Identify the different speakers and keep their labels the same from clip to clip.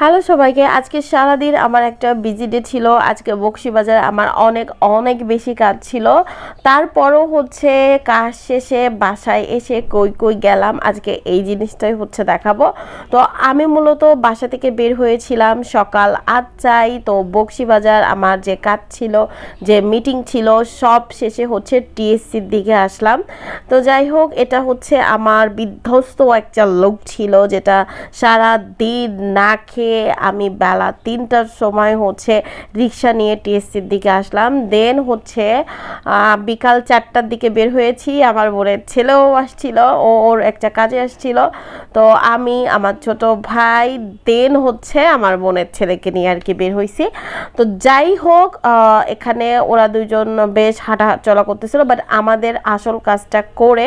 Speaker 1: Hello সবাইকে, আজকে সারাদিন আমার একটা বিজি ডে ছিল। আজকে বক্সিবাজার আমার অনেক অনেক বেশি কাজ ছিল। তারপরও হচ্ছে কাজ শেষে বাসায় এসে কই কই গেলাম, আজকে এই জিনিসটাই হচ্ছে দেখাবো। তো আমি মূলত বাসা থেকে বের হয়েছিলাম সকাল আটটায়। তো বক্সিবাজার আমার যে কাজ ছিল, যে মিটিং ছিল, সব শেষে হচ্ছে টিএসসির দিকে আসলাম। তো যাই হোক, এটা হচ্ছে আমার বিধ্বস্ত একটা লোক ছিল, যেটা সারা দিন না খেয়ে আমি বেলা তিনটার সময় হচ্ছে রিক্সা নিয়ে টিএসসির দিকে আসলাম। দেন হচ্ছে বিকাল চারটার দিকে বের হয়েছি। আমার বোনের ছেলেও আসছিল, ও, ওর একটা কাজে আসছিল। তো আমি, আমার ছোট ভাই দেন হচ্ছে আমার বোনের ছেলেকে নিয়ে আর কি বের হয়েছি তো যাই হোক এখানে ওরা দুজন বেশ হাঁটা চলা করতেছিল বাট আমাদের আসল কাজটা করে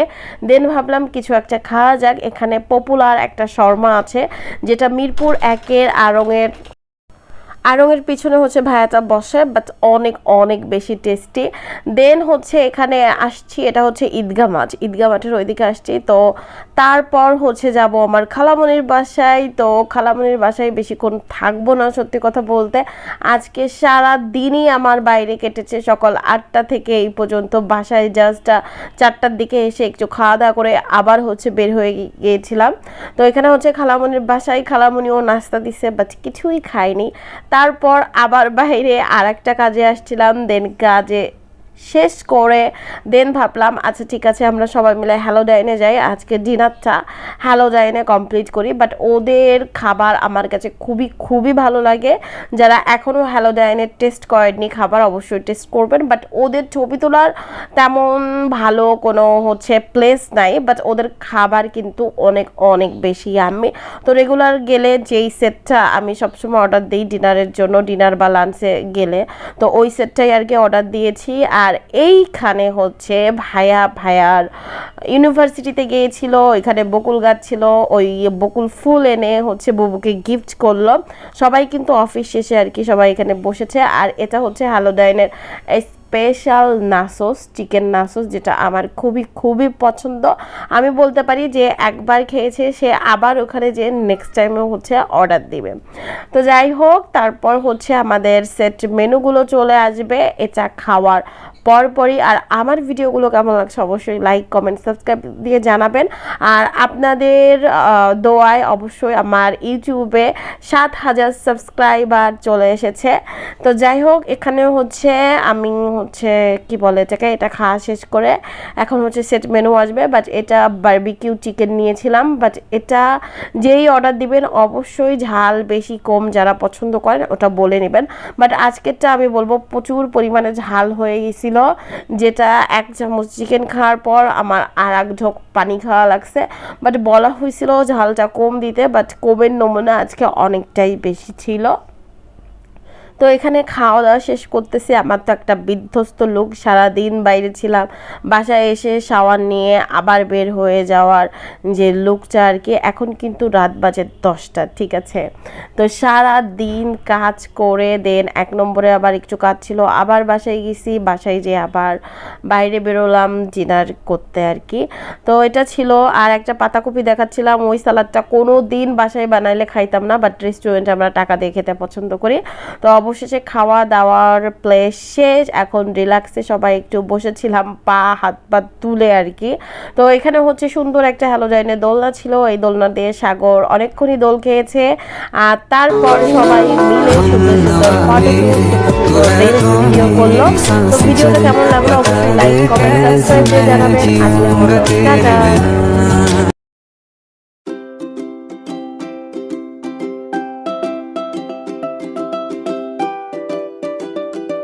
Speaker 1: দেন ভাবলাম কিছু একটা খাওয়া যাক। এখানে পপুলার একটা শর্মা আছে, যেটা মিরপুর একের আড়ংয়ের আড়ংয়ের পিছনে হচ্ছে ভায়াটা বসে বাট অনেক অনেক বেশি টেস্টি দেন হচ্ছে এখানে আসছি, এটা হচ্ছে ঈদগা মাছ। ঈদগা মাঠের ওইদিকে আসছি, তো তারপর হচ্ছে যাব আমার খালামনির বাসায়। তো খালামনির বাসায় বেশিক্ষণ থাকব না সত্যি কথা বলতে। আজকে সারা দিনই আমার বাইরে কেটেছে সকাল আটটা থেকে এই পর্যন্ত। বাসায় জাস্ট চারটার দিকে এসে একটু খাওয়া দাওয়া করে আবার হচ্ছে বের হয়ে গিয়েছিলাম। তো এখানে হচ্ছে খালামনির বাসায় খালামনিও নাস্তা দিছে বাট কিছুই খায়নি। তারপর আবার বাইরে আর একটা কাজে আসছিলাম দেন কাজে শেষ করে দেন ভাবলাম আচ্ছা ঠিক আছে, আমরা সবাই মিলে হ্যালো ডাইনে যাই। আজকে ডিনারটা হ্যালো ডাইনে কমপ্লিট করি। বাট ওদের খাবার আমার কাছে খুবই খুবই ভালো লাগে। যারা এখনও হ্যালো ডাইনের টেস্ট করেননি, খাবার অবশ্যই টেস্ট করবেন। বাট ওদের ছবি তোলার তেমন ভালো কোনো হচ্ছে প্লেস নাই। বাট ওদের খাবার কিন্তু অনেক অনেক বেশি আমি তো রেগুলার গেলে যেই সেটটা আমি সবসময় অর্ডার দিই ডিনারের জন্য ডিনার বা লাঞ্চে গেলে, তো ওই সেটটাই আর কি অর্ডার দিয়েছি। আর এইখানে হচ্ছে ভায়া, ভায়ার ইউনিভার্সিটিতে গিয়েছিল এখানে বকুল গাছ ছিল, ওই বকুল ফুল এনে হচ্ছে বুবুকে গিফট করল। সবাই কিন্তু অফিস শেষে আর কি সবাই এখানে বসেছে। আর এটা হচ্ছে হ্যালোডাইনের স্পেশাল নাসোস চিকেন নাসোস, যেটা আমার খুবই খুবই পছন্দ। আমি বলতে পারি যে একবার খেয়েছে, সে আবার ওখানে যে নেক্সট টাইমে হচ্ছে অর্ডার দিবে। তো যাই হোক, তারপর হচ্ছে আমাদের সেট মেনুগুলো চলে আসবে, এটা খাওয়ার পরপরই, আর আমার ভিডিওগুলো কেমন লাগছে অবশ্যই লাইক কমেন্ট সাবস্ক্রাইব দিয়ে জানাবেন। আর আপনাদের দোয়ায় অবশ্যই আমার ইউটিউবে সাত হাজার সাবস্ক্রাইবার চলে এসেছে। তো যাই হোক, এখানে হচ্ছে আমি হচ্ছে কি বলে এটাকে, এটা খাওয়া শেষ করে এখন হচ্ছে সেট মেনু আসবে। বাট এটা বারবিকিউ চিকেন নিয়েছিলাম। বাট এটা যেই অর্ডার দিবেন, অবশ্যই ঝাল বেশি কম যারা পছন্দ করেন, ওটা বলে নেবেন। বাট আজকেরটা আমি বলব প্রচুর পরিমাণে ঝাল হয়ে গেছিল। যেটা এক চামচ চিকেন খাওয়ার পর আমার আর এক ঢোক পানি খাওয়া লাগছে। বাট বলা হয়েছিল ঝালটা কম দিতে বাট কমের নমুনা আজকে অনেকটাই বেশি ছিল। তো এখানে খাওয়া দাওয়া শেষ করতেছি। আমার তো একটা বিধ্বস্ত লোক সারাদিন বাইরে ছিলাম। বাসায় এসে শাওয়ার নিয়ে আবার বের হয়ে যাওয়ার যে লুকটা আর কি, এখন কিন্তু রাত বাজে দশটা, ঠিক আছে? তো সারা দিন কাজ করে, দেন এক নম্বরে আবার একটু কাজ ছিল, আবার বাসায় গেছি, বাসায় যে আবার বাইরে বেরোলাম ডিনার করতে আর কি। তো এটা ছিল, আর একটা পাতাকপি দেখাচ্ছিলাম, ওই সালাদটা কোনো দিন বাসায় বানাইলে খাইতাম না বাট রেস্টুরেন্টে আমরা টাকা দিয়ে খেতে পছন্দ করি। তো অবশেষে খাওয়া দাওয়ার প্লেস শেষ। এখন রিল্যাক্সে সবাই একটু বসেছিলাম, পা, হাত, পা তুলে আর কি। তো এখানে হচ্ছে সুন্দর একটা হ্যালোডাইনের দোলনা ছিল। এই দোলনা দিয়ে সাগর অনেকক্ষণই দোল খেয়েছে। আর তারপর সবাই মিলে সুন্দর সুন্দর ভিডিও করল। কেমন লাগল? অবশ্যই লাইক কমেন্ট সাবস্ক্রাইব করে জানাবেন।